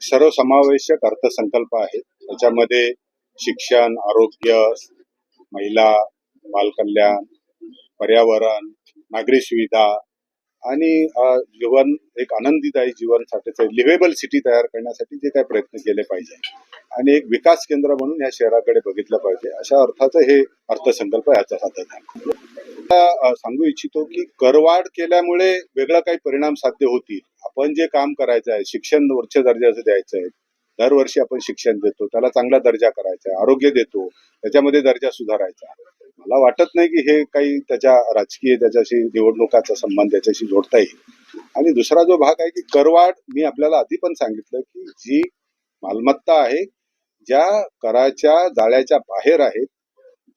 सर्वसमावेशक अर्थसंकल्प आहे त्याच्यामध्ये शिक्षण आरोग्य महिला बालकल्याण पर्यावरण नागरी सुविधा आणि जीवन एक आनंदीदायी जीवनसाठी लिव्हेबल सिटी तयार करण्यासाठी जे काही प्रयत्न केले पाहिजे. आणि एक विकास केंद्र म्हणून या शहराकडे बघितलं पाहिजे. अशा अर्थाचं हे अर्थसंकल्प याचं साधन आहे. सांगू इच्छितो की करवाढ केल्यामुळे वेगळा काही परिणाम साध्य होतील. आपण जे काम करायचं आहे शिक्षण उच्च दर्जाचं द्यायचं आहे दरवर्षी आपण शिक्षण देतो त्याला चांगला दर्जा करायचा आहे आरोग्य देतो त्याच्यामध्ये दर्जा सुधारायचा मला वाटत नाही की हे काही त्याच्या राजकीय त्याच्याशी निवडणुकाचा संबंध त्याच्याशी जोडता येईल. आणि दुसरा जो भाग आहे की करवाढ मी आपल्याला आधी पण सांगितलं की जी मालमत्ता आहे ज्या कराच्या जाळ्याच्या बाहेर आहेत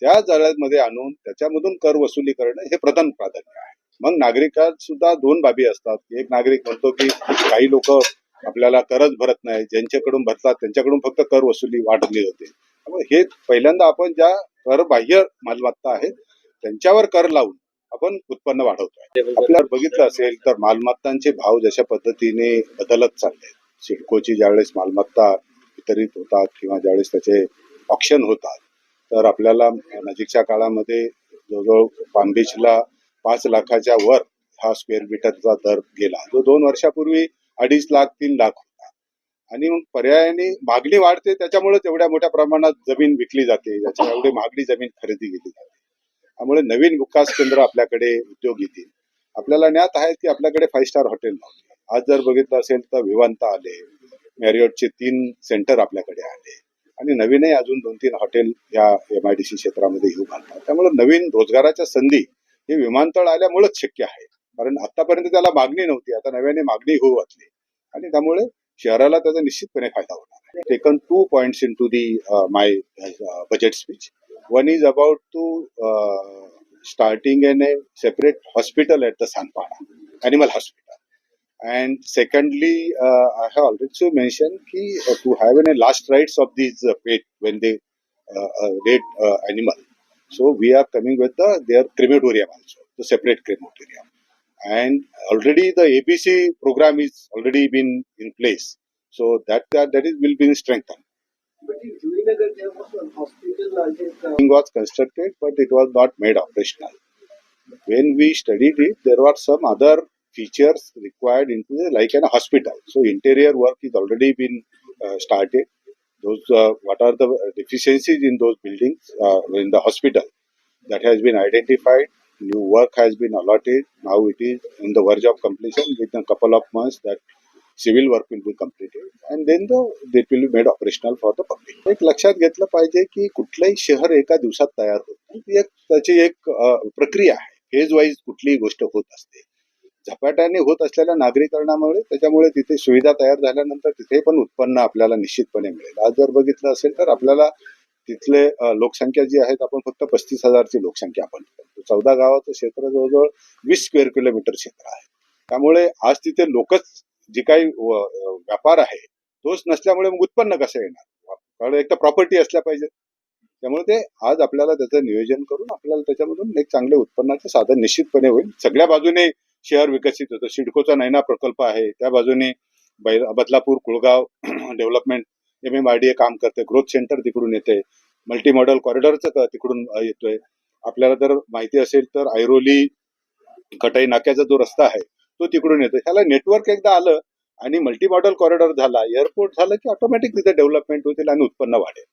त्या जाळ्यामध्ये आणून त्याच्यामधून कर वसुली करणं हे प्रधान प्राधान्य आहे. मग नागरिकात सुद्धा दोन बाबी असतात. एक नागरिक म्हणतो की काही लोक आपल्याला करच भरत नाही. ज्यांच्याकडून भरतात त्यांच्याकडून फक्त कर वसुली वाढली होते हे पहिल्यांदा आपण ज्या कर बाह्य मालमत्ता आहेत त्यांच्यावर कर लावून आपण उत्पन्न वाढवतोय. आपल्याला बघितलं असेल तर मालमत्तांचे भाव जशा पद्धतीने बदलत चालले सिडकोची ज्यावेळेस मालमत्ता वितरित होतात किंवा ज्यावेळेस त्याचे ऑप्शन होतात तर आपल्याला नजीकच्या काळामध्ये जवळजवळ पामबीचला पाच लाखाच्या वर हा स्क्वेअर मीटरचा दर गेला. जो दोन वर्षापूर्वी अडीच लाख तीन लाख होता. आणि मग पर्यायाने मागणी वाढते त्याच्यामुळे तेवढ्या मोठ्या प्रमाणात जमीन विकली जाते. त्याच्या एवढी मागणी जमीन खरेदी केली जाते. त्यामुळे नवीन विकास केंद्र आपल्याकडे उद्योग येतील. आपल्याला ज्ञात आहे की आपल्याकडे फाईव्ह स्टार हॉटेल नव्हते. आज जर बघितलं असेल तर विवांता आले. मॅरियटचे तीन सेंटर आपल्याकडे आले. आणि नवीनही अजून दोन तीन हॉटेल या एम आय डी सी क्षेत्रामध्ये येऊ घालतात. त्यामुळे नवीन रोजगाराच्या संधी हे विमानतळ आल्यामुळेच शक्य आहे. कारण आतापर्यंत त्याला मागणी नव्हती आता नव्याने मागणी होऊ घातली आणि त्यामुळे शहराला त्याचा निश्चितपणे फायदा होणार taken two points in to the my budget speech one is about to starting an a separate hospital at the Sanpara, animal hospital And secondly, uh, I have already mentioned ki, uh, to have a last rites of these uh, pet when they uh, uh, dead uh, animal. So we are coming with the their crematorium also, the separate crematorium. And already the ABC program is already been in place. So that that, that is will be strengthened. But in Juinagar, there was one hospital, was constructed, but it was not made operational. When we studied it, there were some other features required into the, like an hospital. So interior work is already been uh, started. Those uh, what are the deficiencies in those buildings uh, in the hospital that has been identified. New work has been allotted. Now it is in the verge of completion. Within a couple of months, that civil work will be completed and then the it will be made operational for the public. एक लक्षात घेतलं पाहिजे की कुठलंही शहर एका दिवसात तयार होत नाही ती एक त्याची एक प्रक्रिया आहे फेज वाईज कुठलीही गोष्ट होत असते झपाट्याने होत असलेल्या नागरीकरणामुळे त्याच्यामुळे तिथे सुविधा तयार झाल्यानंतर तिथे पण उत्पन्न आपल्याला निश्चितपणे मिळेल. आज जर बघितलं असेल तर आपल्याला तिथले लोकसंख्या जी आहे आपण फक्त पस्तीस हजारची लोकसंख्या आपण करतो. चौदा गावाचं क्षेत्र जवळजवळ वीस स्क्वेअर किलोमीटर क्षेत्र आहे. त्यामुळे आज तिथे लोकच जी काही व- व्यापार आहे तोच नसल्यामुळे मग उत्पन्न कसं येणार? कारण एक तर प्रॉपर्टी असल्या पाहिजे. त्यामुळे ते आज आपल्याला त्याचं नियोजन करून आपल्याला त्याच्यामधून एक चांगले उत्पन्नाचं साधन निश्चितपणे होईल. सगळ्या बाजूने शहर विकसित होतं. सिडकोचा नैना प्रकल्प आहे. त्या बाजूने Badlapur Kulgaon development M M I D A काम करते. ग्रोथ सेंटर तिकडून येते. मल्टी मॉडेल कॉरिडॉरचं तिकडून येतोय. आपल्याला जर माहिती असेल तर ऐरोली कटाई नाक्याचा जो रस्ता आहे तो तिकडून येतो ह्याला नेटवर्क एकदा आलं आणि मल्टी मॉडेल कॉरिडॉर झाला एअरपोर्ट झालं की ऑटोमॅटिक तिथे डेव्हलपमेंट होतील आणि उत्पन्न वाढेल.